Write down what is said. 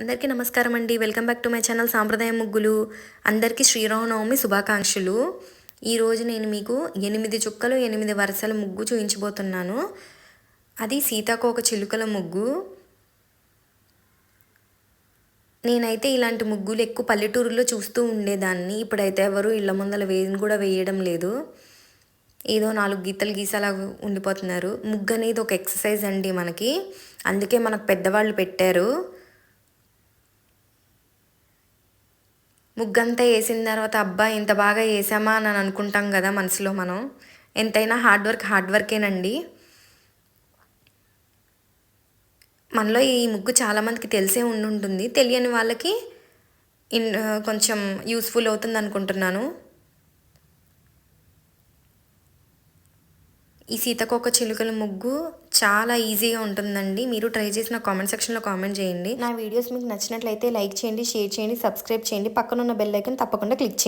అందరికీ నమస్కారం అండి. Welcome back to my channel సాంప్రదాయ ముగ్గులు. అందరికీ శ్రీరామనవమి శుభాకాంక్షలు. ఈరోజు నేను మీకు ఎనిమిది చుక్కలు ఎనిమిది వరుసల ముగ్గు చూపించబోతున్నాను. అది సీతాకోక చిలుకల ముగ్గు. నేనైతే ఇలాంటి ముగ్గులు ఎక్కువ పల్లెటూరులో చూస్తూ ఉండేదాన్ని. ఇప్పుడైతే ఎవరు ఇళ్ళ ముందల వేయని కూడా వేయడం లేదు. ఏదో నాలుగు గీతలు గీసేలా ఉండిపోతున్నారు. ముగ్గు అనేది ఒక ఎక్సర్సైజ్ అండి మనకి. అందుకే మనకు పెద్దవాళ్ళు పెట్టారు. ముగ్గంతా వేసిన తర్వాత అబ్బా ఇంత బాగా వేసామా? అని అనుకుంటాం కదా మనసులో మనం. ఎంతైనా హార్డ్ వర్క్ హార్డ్ వర్కేనండి. మనలో ఈ ముగ్గు చాలామందికి తెలిసే ఉండుంటుంది. తెలియని వాళ్ళకి ఇన్ కొంచెం యూస్ఫుల్ అవుతుంది అనుకుంటున్నాను ఈ సీతకొక చిలుకల ముగ్గు చాలా ఈజీగా ఉంటుందండి. మీరు ట్రై చేసిన కామెంట్ సెక్షన్లో కామెంట్ చేయండి. నా వీడియోస్ మీకు నచ్చినట్లయితే లైక్ చేయండి షేర్ చేయండి సబ్స్క్రైబ్ చేయండి. పక్కన ఉన్న బెల్ ఐకన్ తప్పకుండా క్లిక్ చేయండి.